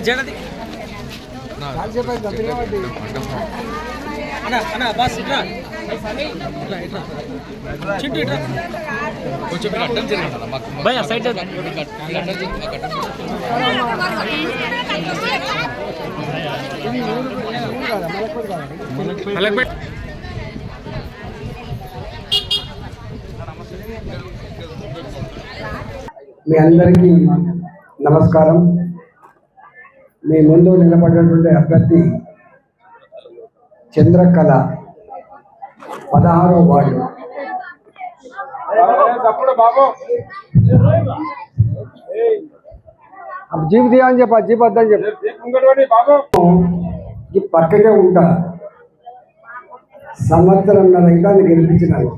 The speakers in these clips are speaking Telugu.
జడది కొంచెం సైడ్ మీరు మీ అందరికీ నమస్కారం. మీ ముందు నిలబడినటువంటి అభ్యర్థి చంద్రకళ పదహారో వార్డు. జీప్ అని చెప్ప జీప్ వద్దని చెప్పు. ఈ పక్కకే ఉంటా. సంవత్సరంన్నర అయితే అది గెలిపించినాను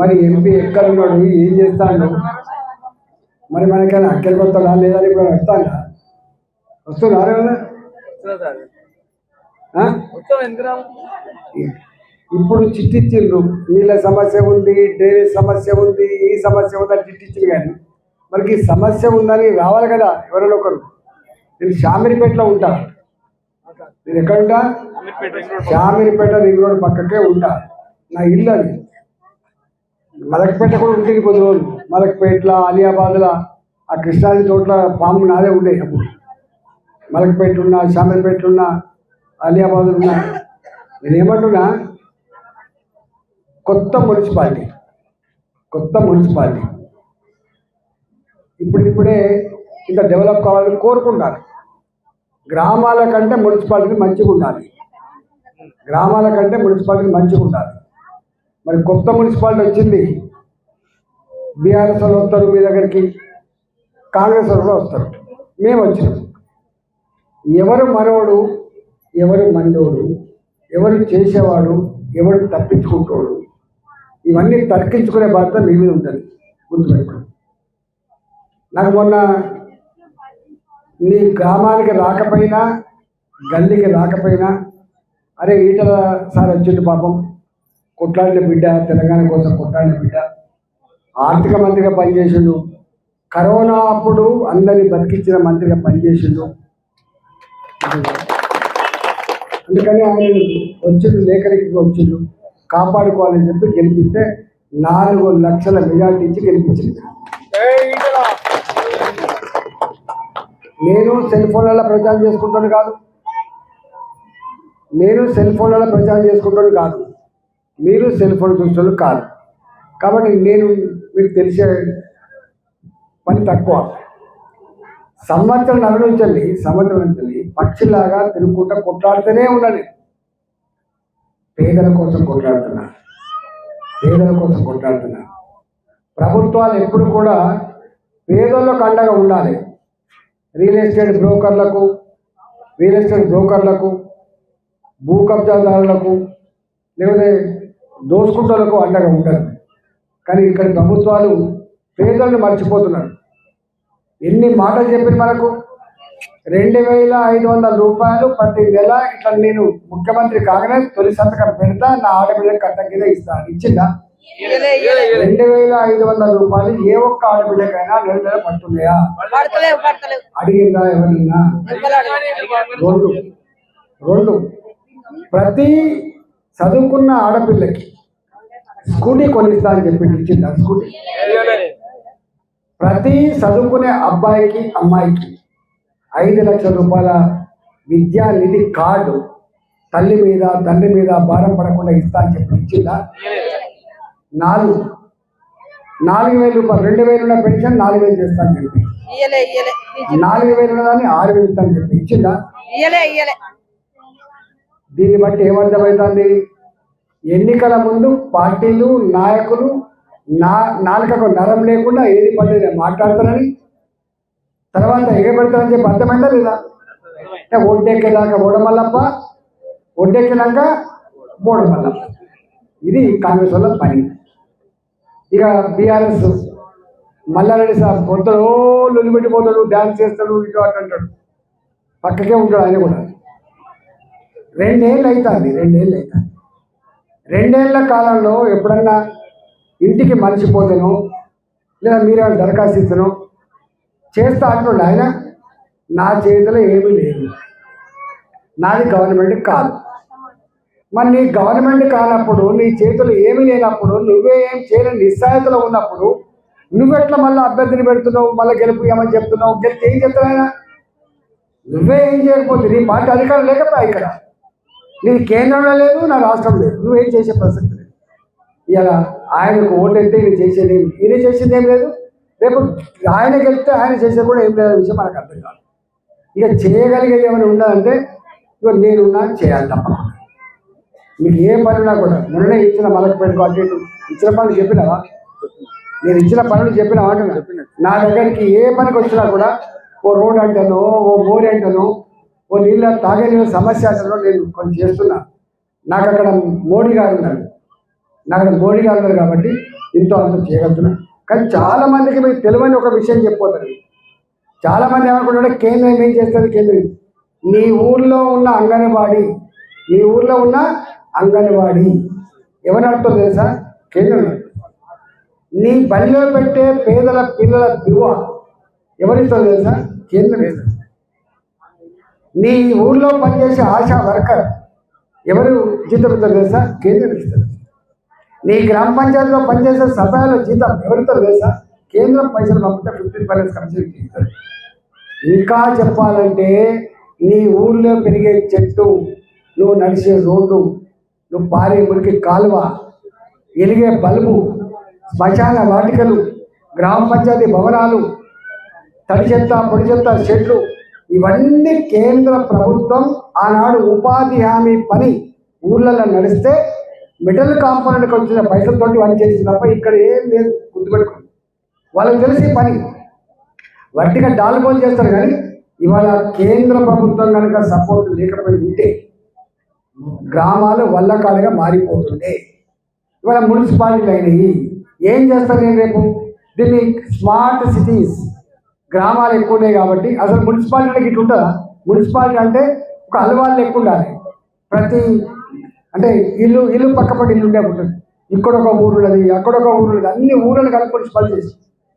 మరి ఎంపీ ఎక్కడ ఉన్నాడు? ఏం చేస్తాడు? మరి మనకైనా అక్కడికి వస్తాడా? లేదా ఇప్పుడు వస్తాడా వస్తున్నారా? ఇప్పుడు చిట్టిచ్చిండ్రు. నీళ్ళ సమస్య ఉంది డైరీ సమస్య ఉంది ఈ సమస్య ఉంది అని చిట్టిచ్చింది కానీ మనకి సమస్య ఉందని రావాలి కదా ఎవరైనా ఒకరు. నేను షామిరిపేటలో ఉంటా. నేను ఎక్కడ ఉంటా? షామిరిపేట రింగ్ రోడ్ పక్కకే ఉంటా. నా ఇల్లు అది. మలక్పేట కూడా ఉంటుంది కొద్ది రోజులు. మలక్పేటలో ఆలియాబాద్లో ఆ కృష్ణాది చోట్ల పాము నాదే ఉండే అప్పుడు. మలక్పేట ఉన్నా షామీర్పేట ఉన్నా ఆలియాబాద్ ఉన్నా నేను ఏమంటున్నా? కొత్త మున్సిపాలిటీ. కొత్త మున్సిపాలిటీ. ఇప్పుడు ఇప్పుడే ఇంత డెవలప్ కావాలని కోరుకుంటారు. గ్రామాల కంటే మున్సిపాలిటీ మంచిగా ఉండాలి గ్రామాల కంటే మున్సిపాలిటీ మంచిగా ఉండాలి మరి కొత్త మున్సిపాలిటీ వచ్చింది. బీఆర్ఎస్ వాళ్ళు వస్తారు మీ దగ్గరికి కాంగ్రెస్ వాళ్ళు కూడా వస్తారు. మేము వచ్చినాం. ఎవరు మనోడు ఎవరు మందోడు ఎవరు చేసేవాడు ఎవరు తప్పించుకుంటాడు ఇవన్నీ తర్కించుకునే బాధ్యత మీ మీద ఉంటుంది. గుర్తుపెట్టుకోండి నాకు మొన్న నీ గ్రామానికి రాకపోయినా గల్లీకి రాకపోయినా అరే ఈటల సార్ వచ్చిండు పాపం. కొట్లాడిన బిడ్డ తెలంగాణ కోసం కొట్లాడిన బిడ్డ. ఆర్థిక మంత్రిగా పనిచేసిండు. కరోనా అప్పుడు అందరిని బతికించిన మంత్రిగా పనిచేసిండు. అందుకని ఆయన వచ్చిండు లేఖరికి వచ్చిండు. కాపాడుకోవాలని చెప్పి గెలిపిస్తే నాలుగు లక్షల మెజార్టీ ఇచ్చి గెలిపించింది నేను సెల్ ఫోన్లలో ప్రచారం చేసుకుంటాను కాదు. నేను సెల్ ఫోన్లలో ప్రచారం చేసుకుంటాను కాదు. మీరు సెల్ ఫోన్ చూస్తున్నారు కాదు. కాబట్టి నేను మీకు తెలిసే పని తక్కువ. సంవత్సరం నగరించండి సంవత్సరం నుంచి పక్షిలాగా తిరుగుకుంటా కొట్లాడుతూనే ఉండాలి. పేదల కోసం కొట్లాడుతున్నా పేదల కోసం కొట్లాడుతున్నా ప్రభుత్వాలు ఎప్పుడు కూడా పేదలకు అండగా ఉండాలి. రియల్ ఎస్టేట్ బ్రోకర్లకు రియల్ ఎస్టేట్ బ్రోకర్లకు భూ కబ్జాదారులకు లేకపోతే దోసుకుంటలకు అండగా ఉండదు కానీ ఇక్కడ ప్రభుత్వాలు పేదలను మర్చిపోతున్నారు. ఎన్ని మాటలు చెప్పిన మనకు రెండు వేల ఐదు వందల రూపాయలు ప్రతి నెల ఇట్లా నేను ముఖ్యమంత్రి కాగానే తొలి సంతకం పెడతా నా ఆడబిడ్డ కట్ట కింద ఇస్తాను ఇచ్చిందా? రెండు వేల ఐదు వందల రూపాయలు ఏ ఒక్క ఆడబిడ్డకైనా నెల నెల పడుతున్నాయా? అడిగిందా ఎవరైనా రెండు రెండు. ప్రతి చదువుకున్న ఆడపిల్లకి స్కూటీ కొనిస్తా అని చెప్పి ఇచ్చింది ఆ స్కూటీ? ప్రతి చదువుకునే అబ్బాయికి అమ్మాయికి ఐదు లక్షల రూపాయల విద్యా నిధి కార్డు తల్లి మీద తండ్రి మీద భారం పడకుండా ఇస్తా అని చెప్పి ఇచ్చిందా? నాలుగు. నాలుగు వేల రూపాయలు రెండు వేలు ఉన్న పెన్షన్ నాలుగు వేలు చేస్తా అని చెప్పి. నాలుగు వేలు ఉన్నదాన్ని ఆరు వేలు ఇస్తా అని చెప్పి ఇచ్చిందా? దీన్ని బట్టి ఏమర్థమవుతుంది ఎన్నికల ముందు పార్టీలు నాయకులు నా నాలుకకు నరం లేకుండా ఏది పద్ధతి మాట్లాడతారని? తర్వాత ఎగబెడతారని చెప్పి అర్థమైందా లేదా? ఒడ్డెక్కేదాకా ఓడమల్లప్ప ఒడ్డెక్కినాక ఓడమల్లప్ప. ఇది కాంగ్రెస్ వల్ల పని. ఇక బీఆర్ఎస్ మల్లారెడ్డి సార్ పోతాడు లొలిపెట్టిపోతాడు డ్యాన్స్ చేస్తాడు ఇటు అంటాడు. పక్కకే ఉంటాడు ఆయన కూడా. రెండేళ్ళు అవుతుంది రెండేళ్ళు అవుతుంది రెండేళ్ళ కాలంలో ఎప్పుడన్నా ఇంటికి మనిషి పోతేనో లేదా మీరేమైనా దరఖాస్తు ఇస్తాను చేస్తా అంటుండే ఆయన నా చేతిలో ఏమీ లేదు. నాది గవర్నమెంట్ కాదు. మరి నీ గవర్నమెంట్ కానప్పుడు నీ చేతులు ఏమీ లేనప్పుడు నువ్వే ఏం చేయలేని నిస్సాయతలో ఉన్నప్పుడు నువ్వెట్లా మళ్ళీ అభ్యర్థిని పెడుతున్నావు మళ్ళీ గెలుపు ఏమని చెప్తున్నావు గెలిచి ఏం చెప్తావు ఆయన? నువ్వే ఏం చేయకపోతే నీ పార్టీ అధికారం లేకపోయా ఇక్కడ? నీది కేంద్రంలో లేదు నా రాష్ట్రం లేదు. నువ్వేం చేసే ప్రసక్తి లేదు. ఇలా ఆయనకు ఓటెత్తే ఈయన చేసేది ఈయన చేసేది ఏం లేదు. రేపు ఆయన గెలిస్తే ఆయన చేసేది కూడా ఏం లేదు విషయం మనకు అర్థం కాదు. ఇక చేయగలిగేది ఏమైనా ఉన్నదంటే ఇక నేనున్నా చేయాలి తప్ప మీకు ఏ పని ఉన్నా కూడా మొన్ననే ఇచ్చిన మలకపేట అటు ఇచ్చిన పనులు చెప్పినావా? నేను ఇచ్చిన పనులు చెప్పినా అంటున్నా. నా దగ్గరికి ఏ పనికి వచ్చినా కూడా ఓ రోడ్ అంటాను ఓ బోర్ అంటాను ఓ నీళ్ళ తాగే నీళ్ళ సమస్య నేను కొన్ని చేస్తున్నా. నాకు అక్కడ మోడీ గారు ఉన్నారు. నాకు అక్కడ మోడీ గారు ఉన్నారు కాబట్టి ఇంతో అంత చేయగలుగుతున్నా. కానీ చాలా మందికి మీకు తెలియని ఒక విషయం చెప్పిపోతారు చాలా మంది ఏమనుకుంటారంటే కేంద్రం ఏం చేస్తుంది కేంద్రం? నీ ఊర్లో ఉన్న అంగన్వాడీ నీ ఊర్లో ఉన్న అంగన్వాడీ. ఎవరు నడుపుతుంది తెలుసా? కేంద్రం నీ బలిలో పెట్టే పేదల పిల్లల దివ ఎవరిస్తుంది తెలుసా? కేంద్రం ఇస్తుంది. నీ ఊర్లో పనిచేసే ఆశా వర్కర్ ఎవరు జీతం తెలుసా? కేంద్రం ఇస్తారు. నీ గ్రామ పంచాయతీలో పనిచేసే సభ్యుల జీతం ఎవరితో తెలుసా? కేంద్రం పైసలు పంపితే ఫిఫ్టీన్ పర్సెంట్ కమిషన్ ఇస్తారు. ఇంకా చెప్పాలంటే నీ ఊర్లో పెరిగే చెట్టు నువ్వు నడిచే రోడ్డు నువ్వు పారే మురికి కాలువ ఎలిగే బల్బు శ్మశాన వాటికలు గ్రామ పంచాయతీ భవనాలు తడి చెత్త పొడి చెత్త చెట్లు ఇవన్నీ కేంద్ర ప్రభుత్వం ఆనాడు ఉపాధి హామీ పని ఊళ్ళల్లో నడిస్తే మిడిల్ కాంపౌండ్కి వచ్చిన పైసలతోటి పని చేసి తప్ప ఇక్కడ ఏం లేదు గుర్తుపెట్టుకోండి. వాళ్ళకి తెలిసి పని. వట్టిగా డాల్గోలు చేస్తారు కానీ ఇవాళ కేంద్ర ప్రభుత్వం కనుక సపోర్ట్ లేకపోయి ఉంటే గ్రామాలు వల్లకాలుగా మారిపోతుండే. ఇవాళ మున్సిపాలిటీలు అయినాయి. ఏం చేస్తారు నేను రేపు? దీన్ని స్మార్ట్ సిటీస్ గ్రామాలు ఎక్కువ ఉన్నాయి కాబట్టి అసలు మున్సిపాలిటీ ఇట్లా ఉంటుందా? మున్సిపాలిటీ అంటే ఒక అలవాళ్ళు ఎక్కువ ఉండాలి ప్రతి అంటే ఇల్లు ఇల్లు పక్కపడి ఇల్లు ఉండే ఉంటుంది ఇక్కడ ఒక ఊరు ఉన్నది అక్కడ ఒక ఊరు ఉన్నది. అన్ని ఊళ్ళని కలిపి మున్సిపాలిటీ చేసి.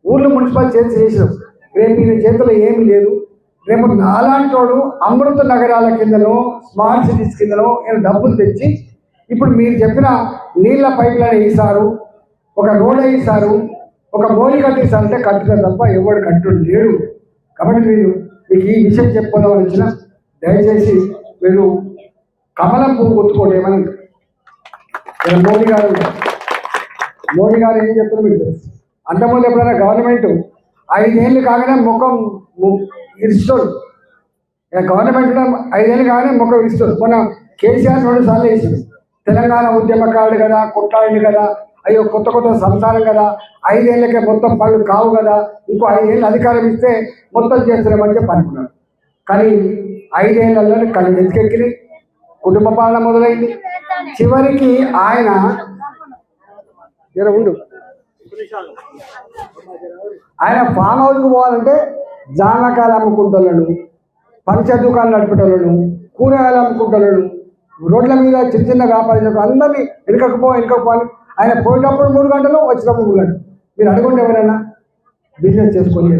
ఊర్లు మున్సిపాలిటీ చేసి చేసినాం. రేపు మీ చేతిలో ఏమీ లేదు. రేపు నాలాంటోడు అమృత నగరాల కిందనో స్మార్ట్ సిటీస్ కిందనో నేను డబ్బులు తెచ్చి ఇప్పుడు మీరు చెప్పిన నీళ్ళ పైప్ వేసారు ఒక రోడ్ వేసారు ఒక బోని కట్టేసారు అంటే కట్టుతారు తప్ప ఎవడు కట్టుడు లేడు. కాబట్టి మీరు మీకు ఈ విషయం చెప్పడం వచ్చిన దయచేసి మీరు కమలం పువ్వు కొట్టుకోండి ఏమని మోడీ గారు మోడీ గారు ఏం చెప్తారు మీకు తెలుసు. అంతకుముందు ఎప్పుడైనా గవర్నమెంట్ ఐదేళ్ళు కాగానే ముఖం ము- ఇరుస్తాడు ఇక గవర్నమెంట్ కూడా ఐదేళ్ళు కాగానే ముఖం ఇస్తాడు మొన్న కేసీఆర్ రెండు సార్లు వేసాడు. తెలంగాణ ఉద్యమకారుడు కదా కొట్లాడింది కదా అయ్యో కొత్త కొత్త సంసారం కదా. ఐదేళ్ళకే మొత్తం పనులు కావు కదా. ఇంకో ఐదేళ్ళు అధికారం ఇస్తే మొత్తం చేస్తున్నామని చెప్పి అనుకున్నాడు. కానీ ఐదేళ్ళలో కళ్ళు ఎత్తుకెక్కినాయి కుటుంబ పాలన మొదలైంది. చివరికి ఆయన ఉండు. ఆయన ఫామ్ హౌస్కి పోవాలంటే జానకాల అమ్ముకుంటున్నాడు పంచ దుకాణాలు నడుపుటోళ్ళను కూరగాయలు అమ్ముకుంటున్నాడు రోడ్ల మీద చిన్న చిన్న వ్యాపారం అందరినీ వెనుకకు పో వెనుకకు పోవాలి ఆయన పోయినప్పుడు మూడు గంటలు వచ్చినప్పుడు మూడు గంటలు మీరు అడగండి ఎవరైనా? బిజినెస్ చేసుకొని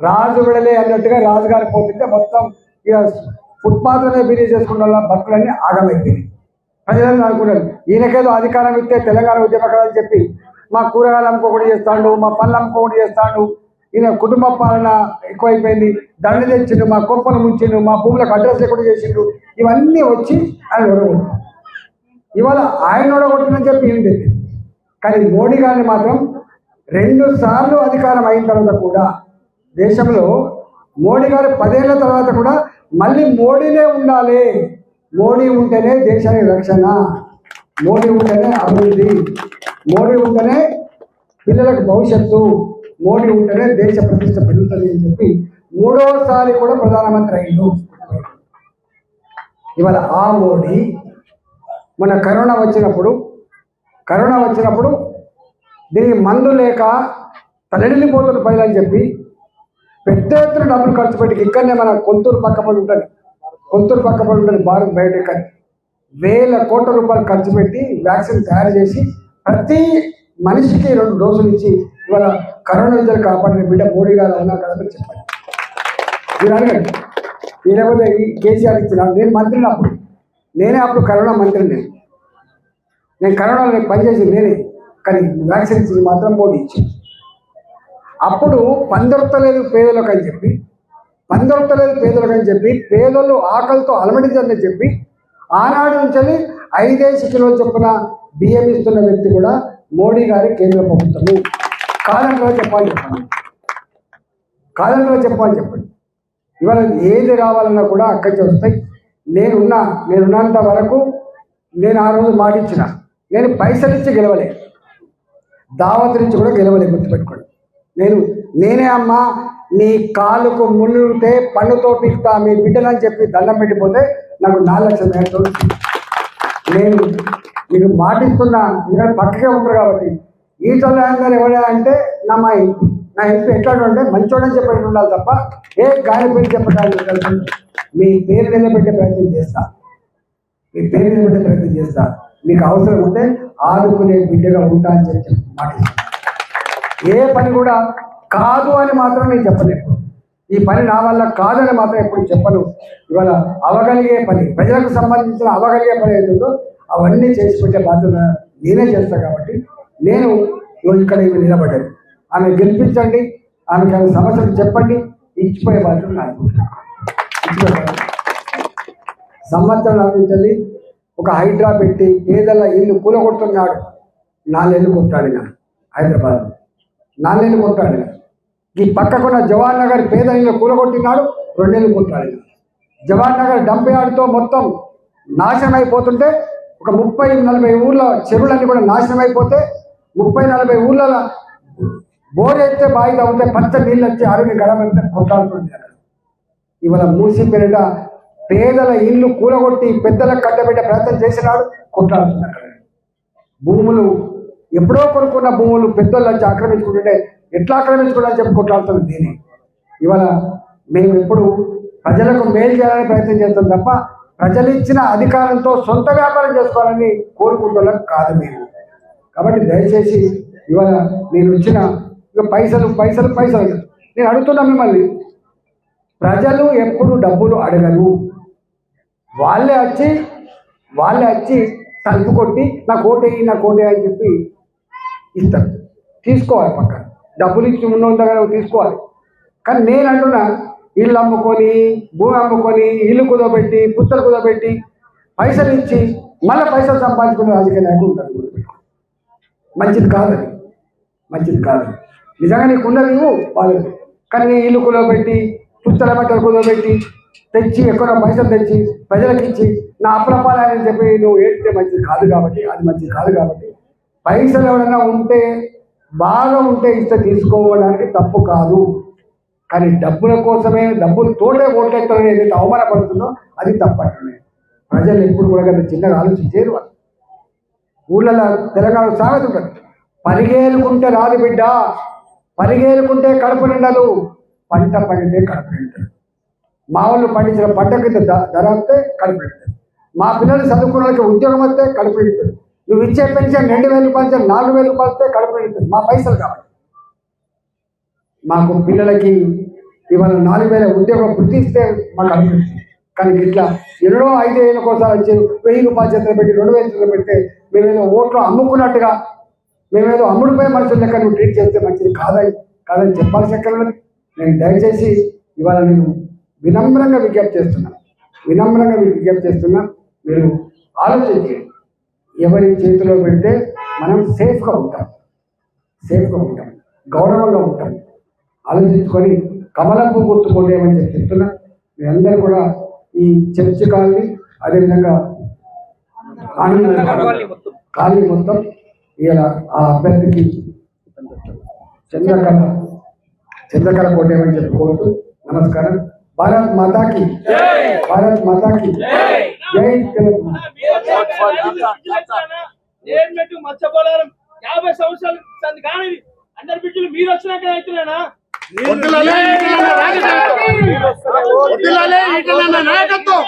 రాజు విడలే అన్నట్టుగా రాజుగారి పోతుంటే మొత్తం ఇక ఫుట్పాత్ మీద బిజినెస్ చేసుకున్న వాళ్ళ బతుకులన్నీ ఆగమైపోయినాయి. ప్రజలను అనుకున్నారు ఈయనకేదో అధికారం ఇస్తే తెలంగాణ ఉద్యమకాలని చెప్పి మా కూరగాయలు అమ్ముకోకుండా చేస్తాడు మా పళ్ళు అమ్ముకోకుండా చేస్తాడు ఈయన కుటుంబ పాలన ఎక్కువైపోయింది దండ తెచ్చిండు మా కుప్పలు ముంచిండు మా భూములకు అడ్రస్ లేకుండా చేసిండు ఇవన్నీ వచ్చి ఆయన ఓడగొట్టారు ఇవాళ ఆయన ఓడగొట్టిందని చెప్పి ఏం కానీ మోడీ గారిని మాత్రం రెండు సార్లు అధికారం అయిన తర్వాత కూడా దేశంలో మోడీ గారు పదేళ్ళ తర్వాత కూడా మళ్ళీ మోడీనే ఉండాలి. మోడీ ఉంటేనే దేశానికి రక్షణ. మోడీ ఉంటేనే అభివృద్ధి. మోడీ ఉంటేనే పిల్లలకు భవిష్యత్తు. మోడీ ఉంటేనే దేశ ప్రతిష్ట పెరుగుతుంది అని చెప్పి మూడోసారి కూడా ప్రధానమంత్రి అయిండు ఇవాళ ఆ మోడీ మన కరోనా వచ్చినప్పుడు కరోనా వచ్చినప్పుడు దీనికి మందు లేక తలడిల్లిపోతున్న అని చెప్పి పెద్ద ఎత్తున డబ్బులు ఖర్చు పెట్టి ఇక్కడనే మన కొంతూరు పక్క పడి ఉంటుంది. కొంతూరు పక్క పడి ఉంటుంది భారత్ బయోటెక్ అని వేల కోట్ల రూపాయలు ఖర్చు పెట్టి వ్యాక్సిన్ తయారు చేసి ప్రతి మనిషికి రెండు డోసులు ఇచ్చి ఇవాళ కరోనా విద్యలు కాపాడిన బిడ్డ మోడీ గారు అవునా కదా మీరు చెప్పండి మీరు అడగండి. ఈ లేకపోతే కేసీఆర్ ఇచ్చిన నేను మంత్రిని అప్పుడు. నేనే అప్పుడు కరోనా మంత్రిని. నేను నేను కరోనాలో నేను పనిచేసింది నేనే కానీ వ్యాక్సిన్ ఇచ్చింది మాత్రం మోడీ ఇచ్చింది అప్పుడు పందొరతలేదు పేదలకు అని చెప్పి పందొరతలేదు పేదలకు అని చెప్పి పేదలు ఆకలితో అలమటించని చెప్పి ఆనాడు నుంచి ఐదేసి కిలో చొప్పున బియ్యం ఇస్తున్న వ్యక్తి కూడా మోడీ గారి కేంద్ర ప్రభుత్వము. కాలంలో చెప్పాలని చెప్పండి. కాలంలో చెప్పాలని చెప్పండి. ఇవాళ ఏది రావాలన్నా కూడా అక్కడికి వస్తాయి. నేనున్నా నేనున్నంత వరకు నేను ఆ రోజు మాటిచ్చిన. నేను పైసలు ఇచ్చి గెలవలే. దావత్ నుంచి కూడా గెలవలే గుర్తుపెట్టుకోండి. నేను నేనే అమ్మా నీ కాలుకు ముళ్ళుతే పన్నుతో పీకుతా మీ బిడ్డలని చెప్పి దండం పెట్టిపోతే నాకు నాలుగు లక్షల మేరతో నేను మీకు మాటిస్తున్నా మీరు పక్కగా ఉంటారు కాబట్టి. ఈ అందరు ఎవడా అంటే నా మా ఎంపీ నా ఎంపీ ఎట్లా అంటే మంచోడని చెప్పేది ఉండాలి తప్ప ఏ గాలి పేరు చెప్పడానికి ఉండదు. మీ పేరు నిలబెట్టే ప్రయత్నం చేస్తా. మీ పేరు నిలబెట్టే ప్రయత్నం చేస్తా. మీకు అవసరం ఉంటే ఆదుకునే బిడ్డగా ఉంటా అని చెప్పి మాట ఏ పని కూడా కాదు అని మాత్రం నేను చెప్పలేను. ఈ పని నా వల్ల కాదని మాత్రం ఎప్పుడు చెప్పను. ఇవాళ అవగలిగే పని ప్రజలకు సంబంధించిన అవగలిగే పని ఏదో అవన్నీ చేసి పెట్టే బాధ్యత నేనే చేస్తాను కాబట్టి నేను ఇక్కడ ఇవి నిలబడ్డాను. ఆమె గెలిపించండి ఆమెకి ఆమె సమస్యలు చెప్పండి ఇచ్చిపోయే బాధ్యత నాకు సంవత్సరం అందించండి ఒక హైడ్రా పెట్టి పేదల ఇల్లు కూలగొడుతున్నాడు. నాలుగేళ్ళు కొట్టాడిన హైదరాబాద్. నాలుగేళ్ళు కొట్టాడు ఈ పక్కకున్న జవహర్ నగర్ పేద ఇల్లు కూలగొట్టినాడు రెండేళ్ళు కొట్టాడు జవహర్ నగర్ డంప్ యార్డ్తో మొత్తం నాశనం అయిపోతుంటే ఒక ముప్పై నలభై ఊర్ల చెరువులన్నీ కూడా నాశనం అయిపోతే ముప్పై నలభై ఊర్ల బోర్ ఎత్తే బావి తవ్వితే పచ్చ నీళ్ళు వచ్చి అరవి గడమంటే కొట్టాడుతుంది అక్కడ. ఇవాళ మూసి పెరట పేదల ఇల్లు కూలగొట్టి పెద్దలకు కట్టబెట్టే ప్రయత్నం చేసినాడు కొట్లాడుతుంది అక్కడ. భూములు ఎప్పుడో కొనుక్కున్న భూములు పెద్దోళ్ళు వచ్చి ఆక్రమించుకుంటుంటే ఎట్లా ఆక్రమించుకుంటా చెప్పి కొట్లాడుతుంది దీన్ని. ఇవాళ మేము ఎప్పుడు ప్రజలకు మేలు చేయాలని ప్రయత్నం చేస్తాం తప్ప ప్రజలు ఇచ్చిన అధికారంతో సొంత వ్యాపారం చేసుకోవాలని కోరుకుంటున్నాం కాదు మేము. కాబట్టి దయచేసి ఇవాళ నేను వచ్చిన ఇక పైసలు పైసలు పైసలు. నేను అడుగుతున్నా మిమ్మల్ని. ప్రజలు ఎప్పుడు డబ్బులు అడగరు. వాళ్ళే వచ్చి వాళ్ళే వచ్చి తలుపు కొట్టి నా కోటేయి నా కోటే అని చెప్పి ఇస్తారు. తీసుకోవాలి పక్క. డబ్బులు ఇచ్చి ఉన్న దగ్గర తీసుకోవాలి. కానీ నేను అంటున్నా ఇల్లు అమ్ముకొని భూమి అమ్ముకొని ఇల్లు కుదోబెట్టి పుస్తలు కుదోబెట్టి పైసలు ఇచ్చి మళ్ళీ పైసలు సంపాదించుకునే రాజకీయ నాయకులు ఉంటారు మంచిది కాదు మంచిది కాదు నిజంగా నీకు ఉండదు నువ్వు వాళ్ళు కానీ నీ ఇల్లు కుదబెట్టి పుస్తల బట్టలు కుదబెట్టి తెచ్చి ఎక్కువ పైసలు తెచ్చి ప్రజలకు ఇచ్చి నా అప్రపాలని చెప్పి నువ్వు ఏడితే మంచిది కాదు కాబట్టి అది మంచిది కాదు కాబట్టి పైసలు ఎవరైనా ఉంటే బాగా ఉంటే ఇస్తే తీసుకోవడానికి తప్పు కాదు. కానీ డబ్బుల కోసమే డబ్బులు తోటే ఓట్లెత్తడం ఏదైతే అవమానపడుతుందో అది తప్పట్లే ప్రజలు ఎప్పుడు కూడా కదా చిన్నగా ఆలోచించేరు వాళ్ళు. ఊళ్ళలో తెలంగాణ సామెత పరిగేలుకుంటే రాదు బిడ్డ. పరిగేరుకుంటే కడుపు నిండలు పంట పండితే కడుపు నిండలు మా వాళ్ళు పండించిన పంట కింద ధర వస్తే కడుపు నిండుతుంది. మా పిల్లలు చదువుకున్న వాళ్ళకి ఉద్యోగం వస్తే కడుపు నిండుతుంది. నువ్వు ఇచ్చే పెన్షన్ రెండు వేలు పెన్షన్ నాలుగు వేలు పడితే వస్తే కడుపు నిండుతుంది. మా పైసలు కావాలి మాకు పిల్లలకి ఇవాళ నాలుగు వేల ఉద్యోగం గుర్తిస్తే మాకు అనిపిస్తుంది కానీ ఇట్లా ఎన్నో ఐదు వేల కోసం వచ్చి వెయ్యి రూపాయలు చేతులు పెట్టి రెండు వేల చేతులు పెడితే మేము ఏదో ఓట్లు అమ్ముకున్నట్టుగా మేమేదో అమ్ముడిపోయే మనుషుల లెక్క నువ్వు ట్రీట్ చేస్తే మంచిది కాదని కాదని చెప్పాల్సి ఎక్కడ నేను దయచేసి ఇవాళ నేను వినమ్రంగా విజ్ఞప్తి చేస్తున్నా. వినమ్రంగా మీకు విజ్ఞప్తి చేస్తున్నా. మీరు ఆలోచించి ఎవరి చేతిలో పెడితే మనం సేఫ్గా ఉంటాం. సేఫ్గా ఉంటాం. గౌరవంగా ఉంటాం. ఆలోచించుకొని కమలపు గుర్తుకోలేమని చెప్పి చెప్తున్నా. మీరందరూ కూడా ఈ చర్చ్ కాలనీ అదేవిధంగా ఆనంద కాలనీ మొత్తం. ఇలా ఆ అభ్యర్థికి చంద్రకళ చంద్రకళ కోటేమని చెప్పి కోరుతూ నమస్కారం. భారత్ మాతాకి భారత్ మాతాకి జై తెలంగాణ. మత్స్యపోలారం యాభై సంవత్సరాలు కానీ అందరి బిడ్డలు మీరు వచ్చినాక అవుతున్నానా నాయకత్వం.